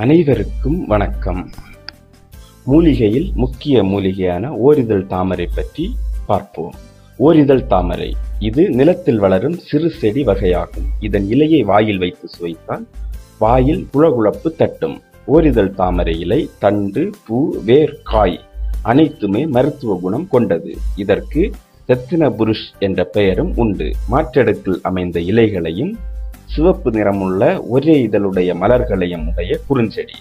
அனைவருக்கும் வணக்கம். மூலிகையில் முக்கிய மூலிகையான ஓரிதழ் தாமரை பற்றி பார்ப்போம். ஓரிதழ் தாமரை இது நிலத்தில் வளரும் சிறு செடி வகையாகும். இதன் இலையை வாயில் வைத்து சுவைத்தால் வாயில் குழகுழப்பு தட்டும். ஓரிதழ் தாமரை இலை தண்டு பூ வேர் காய் அனைத்துமே மருத்துவ குணம் கொண்டது. இதற்கு ரத்தின புருஷ் என்ற பெயரும் உண்டு. மாற்றடுக்கில் அமைந்த இலைகளையும் சிவப்பு நிறமுள்ள ஒரே இதழுடைய மலர்களையும் உடைய குறுஞ்செடி.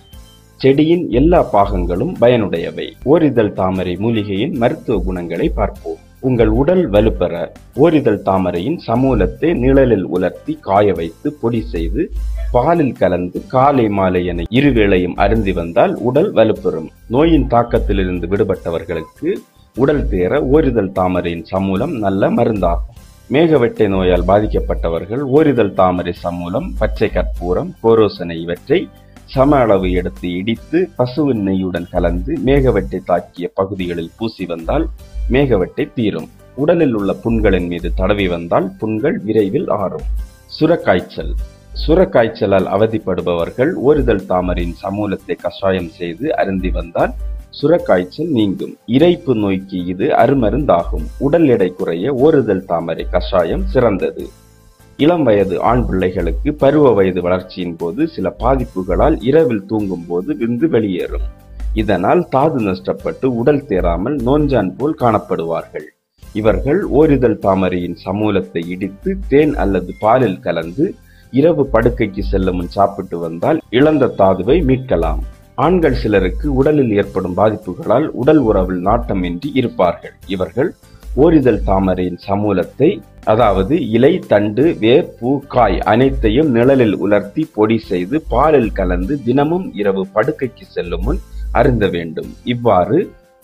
செடியின் எல்லா பாகங்களும் பயனுடையவை. ஓரிதழ் தாமரை மூலிகையின் மருத்துவ குணங்களை பார்ப்போம். உங்கள் உடல் வலுப்பெற ஓரிதழ் தாமரையின் சமூலத்தை நிழலில் உலர்த்தி காய வைத்து பொடி செய்து பாலில் கலந்து காலை மாலை என இருவேளையும் அருந்தி வந்தால் உடல் வலுப்பெறும். நோயின் தாக்கத்திலிருந்து விடுபட்டவர்களுக்கு உடல் தேர ஓரிதழ் தாமரையின் சமூலம் நல்ல மருந்தாகும். மேகவெட்டை நோயால் பாதிக்கப்பட்டவர்கள் ஓரிதழ் தாமரை சமூலம் பச்சை கற்பூரம் கோரோசனை இவற்றை சம அளவு எடுத்து இடித்து பசுவின் நெய்யுடன் கலந்து மேகவெட்டை தாக்கிய பகுதிகளில் பூசி வந்தால் மேகவெட்டை தீரும். உடலில் உள்ள புண்களின் மீது தடவி வந்தால் புண்கள் விரைவில் ஆறும். சுரக்காய்ச்சல். சுரக்காய்ச்சலால் அவதிப்படுபவர்கள் ஓரிதழ் தாமரின் சமூலத்தை கஷாயம் செய்து அருந்தி வந்தால் சுரக்காய்ச்சல் நீங்கும். இறைப்பு நோய்க்கு இது அருமருந்தாகும். உடல் எடை குறைய ஓரிதழ் தாமரை கஷாயம் சிறந்தது. இளம் வயது ஆண் பிள்ளைகளுக்கு பருவ வயது வளர்ச்சியின் போது சில பாதிப்புகளால் இரவில் தூங்கும் போது விந்து வெளியேறும். இதனால் தாது நஷ்டப்பட்டு உடல் தேராமல் நோஞ்சான் போல் காணப்படுவார்கள். இவர்கள் ஓரிதழ் தாமரையின் சமூலத்தை இடித்து தேன் அல்லது பாலில் கலந்து இரவு படுக்கைக்கு செல்லும் முன் சாப்பிட்டு வந்தால் இழந்த தாதுவை மீட்கலாம். ஆண்கள் சிலருக்கு உடலில் ஏற்படும் பாதிப்புகளால் உடல் உறவில் நாட்டமின்றி இருப்பார்கள். இவர்கள் ஓரிதழ் தாமரையின் சமூலத்தை அதாவது இலை தண்டு வேர் பூ காய் அனைத்தையும் நிழலில் உலர்த்தி பொடி செய்து பாலில் கலந்து தினமும் இரவு படுக்கைக்கு செல்லும் முன் அருந்த வேண்டும். இவ்வாறு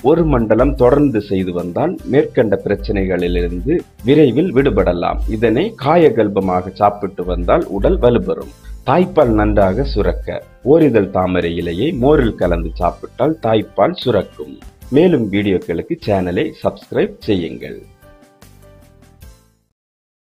ஒரு மண்டலம் தொடர்ந்து செய்து வந்தால் மேற்கண்ட பிரச்சனைகளிலிருந்து விரைவில் விடுபடலாம். இதனை காயகல்பமாக சாப்பிட்டு வந்தால் உடல் வலுப்பெறும். தாய்ப்பால் நன்றாக சுரக்க. ஓரிதழ் தாமரை இலையை மோரில் கலந்து சாப்பிட்டால் தாய்ப்பால் சுரக்கும். மேலும் வீடியோக்களுக்கு சேனலை சப்ஸ்கிரைப் செய்யுங்கள்.